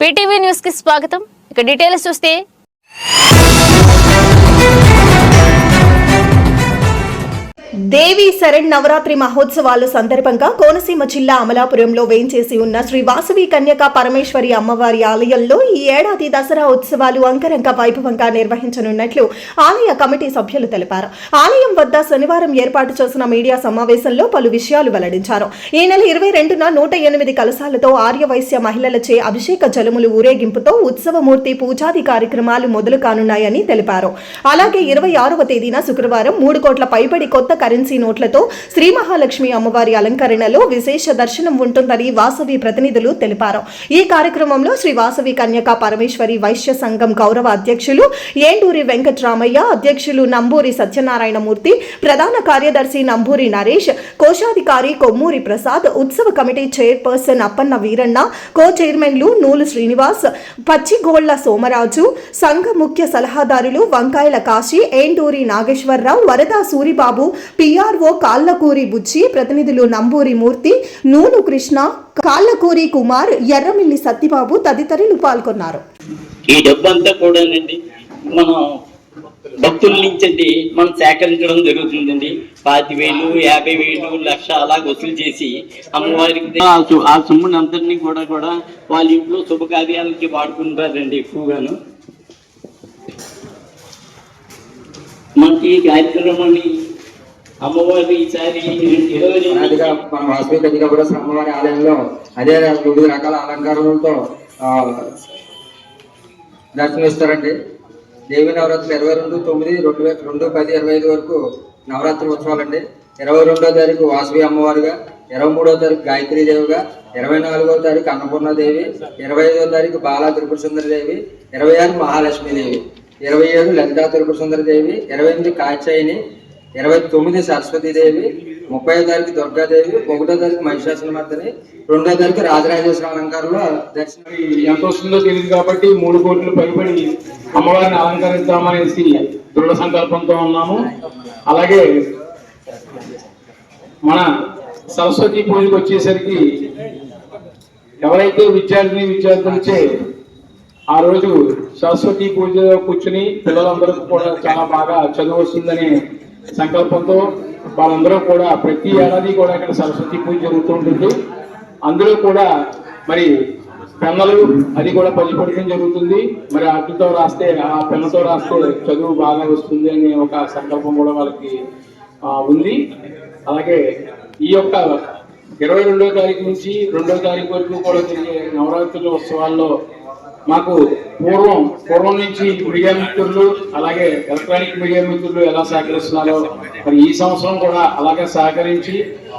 PTV న్యూస్కి స్వాగతం. ఇక డీటెయిల్స్ చూస్తే దేవి శరణ్ నవరాత్రి మహోత్సవాలు సందర్భంగా కోనసీమ జిల్లా అమలాపురంలో వేంచేసి ఉన్న శ్రీ వాసవి కన్యక పరమేశ్వరి అమ్మవారి ఆలయంలో ఈ ఏడాది దసరా ఉత్సవాలు అంగరంగ వైభవంగా నిర్వహించనున్నట్లు ఆలయ కమిటీ సభ్యులు తెలిపారు. ఆలయం వద్ద శనివారం ఏర్పాటు చేసిన మీడియా సమావేశంలో పలు విషయాలు వెల్లడించారు. ఈ నెల ఇరవై రెండున నూట ఎనిమిది కలశాలతో ఆర్యవైశ్య మహిళలచే అభిషేక జలములు ఊరేగింపుతో ఉత్సవమూర్తి పూజాది కార్యక్రమాలు మొదలు కానున్నాయని తెలిపారు. అలాగే ఇరవై ఆరవ తేదీన శుక్రవారం మూడు కోట్ల పైబడి కొత్త కరెన్సీ నోట్లతో శ్రీ మహాలక్ష్మి అమ్మవారి అలంకరణలో విశేష దర్శనం ఉంటుందని వాసవి ప్రతినిధులు తెలిపారు. ఈ కార్యక్రమంలో శ్రీ వాసవి కన్యక పరమేశ్వరి వైశ్య సంఘం గౌరవ అధ్యక్షులు ఏండూరి వెంకట్రామయ్య అధ్యక్షులు నంబూరి సత్యనారాయణమూర్తి ప్రధాన కార్యదర్శి నంబూరి నరేష్ కోశాధికారి కొమ్మూరి ప్రసాద్ ఉత్సవ committee chairperson Appanna Veeranna co చైర్మన్లు నూలు శ్రీనివాస్ పచ్చిగోళ్ళ సోమరాజు సంఘ ముఖ్య సలహాదారులు వంకాయల కాశీ ఏండూరి నాగేశ్వరరావు వరదా సూరిబాబు పిఆర్ఓ కాళ్ళకూరి బుజ్జి ప్రతినిధులు నంబూరి మూర్తి నూలు కృష్ణ కాళ్ళకూరి కుమార్ ఎర్రమిల్లి సత్యబాబు తదితరులు పాల్గొన్నారు. ఈ డబ్బంతా కూడానండి మనం భక్తుల నుంచి అండి మనం సేకరించడం జరుగుతుందండి. పాతి వేలు యాభై వేలు లక్ష అలా వసూలు చేసి అమ్మవారికి ఆ సొమ్ముని అందరినీ కూడా కూడా వాళ్ళ ఇంట్లో శుభకార్యాలకి వాడుకుంటారండి ఎక్కువగాను. మనకి ఈ కార్యక్రమాన్ని అమ్మవారి ఈసారి ఇరవై రెండు అనాదిగా మన వాసవి కన్యకాపుర అమ్మవారి ఆలయంలో అదే వివిధ రకాల అలంకారాలతో దర్శనమిస్తారండి. దేవి నవరాత్రులు ఇరవై రెండు తొమ్మిది రెండు వేల రెండు పది ఇరవై ఐదు వరకు నవరాత్రి ఉత్సవాలండి. ఇరవై రెండో తారీఖు వాసవి అమ్మవారుగా ఇరవై మూడో తారీఖు గాయత్రీ దేవిగా ఇరవై నాలుగో తారీఖు అన్నపూర్ణాదేవి ఇరవై ఐదో తారీఖు బాలా త్రిపుర సుందరి దేవి ఇరవై ఆరు మహాలక్ష్మీదేవి ఇరవై ఏడు లలితా త్రిపుర సుందరి దేవి ఇరవై ఎనిమిది కాచాయిని ఇరవై తొమ్మిది సరస్వతీదేవి ముప్పై తారీఖు దుర్గాదేవి ఒకటో తారీఖు మహిషాసుల మర్దని రెండో తారీఖు రాజరాజేశ్వర అలంకారంలో దర్శనం. ఎంత వస్తుందో తెలియదు కాబట్టి మూడు కోట్లు పైబడి అమ్మవారిని అలంకరిద్దామనేసి దృఢ సంకల్పంతో ఉన్నాము. అలాగే మన సరస్వతి పూజకు వచ్చేసరికి ఎవరైతే విద్యార్థిని విద్యార్థులచే ఆ రోజు సరస్వతి పూజలో కూర్చుని పిల్లలందరికీ కూడా చాలా బాగా చదువు వస్తుందని సంకల్పంతో వాళ్ళందరూ కూడా ప్రతి ఏడాది కూడా ఇక్కడ సరస్వతి పూజ జరుగుతూ ఉంటుంది. అందులో కూడా మరి పెన్నలు అది కూడా పంచిపెట్టడం జరుగుతుంది. మరి అటుతో రాస్తే ఆ పెన్నతో రాస్తే చదువు బాగా వస్తుంది అనే ఒక సంకల్పం కూడా వాళ్ళకి ఉంది. అలాగే ఈ యొక్క ఇరవై రెండో తారీఖు నుంచి రెండో తారీఖు వరకు కూడా జరిగే నవరాత్రుల ఉత్సవాల్లో మాకు పూర్వం పూర్వం నుంచి మీడియా మిత్రులు అలాగే ఎలక్ట్రానిక్ మీడియా మిత్రులు ఎలా సహకరిస్తున్నారో మరి ఈ సంవత్సరం కూడా అలాగే సహకరించి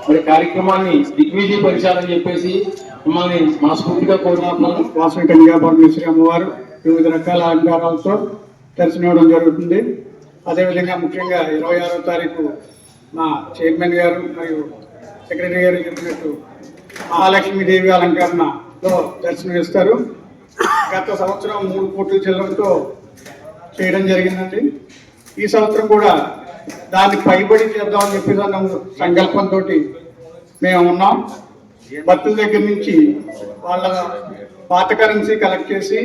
మరి కార్యక్రమాన్ని దిగ్విజయపరిచాలని చెప్పేసి మిమ్మల్ని మనస్ఫూర్తిగా కోరుకుంటున్నాను. వాసవి కన్యకా పరమేశ్వరి అమ్మవారు వివిధ రకాల అలంకారాలతో దర్శనమివ్వడం జరుగుతుంది. అదేవిధంగా ముఖ్యంగా ఇరవై ఆరో తారీఖు మా చైర్మన్ గారు మరియు సెక్రటరీ గారు చెప్పినట్టు మహాలక్ష్మీదేవి అలంకరణలో దర్శనం ఇస్తారు గత సంవత్సరం మూడు కోట్ల చిల్లరతో చేయడం జరిగిందండి. ఈ సంవత్సరం కూడా దాన్ని పైబడి చేద్దామని చెప్పేసి అన్న సంకల్పంతో మేము ఉన్నాం. భక్తుల దగ్గర నుంచి వాళ్ళ పాత కరెన్సీ కలెక్ట్ చేసి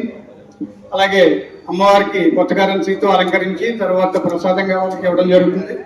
అలాగే అమ్మవారికి కొత్త కరెన్సీతో అలంకరించి తర్వాత ప్రసాదంగా వాళ్ళకి ఇవ్వడం జరుగుతుంది.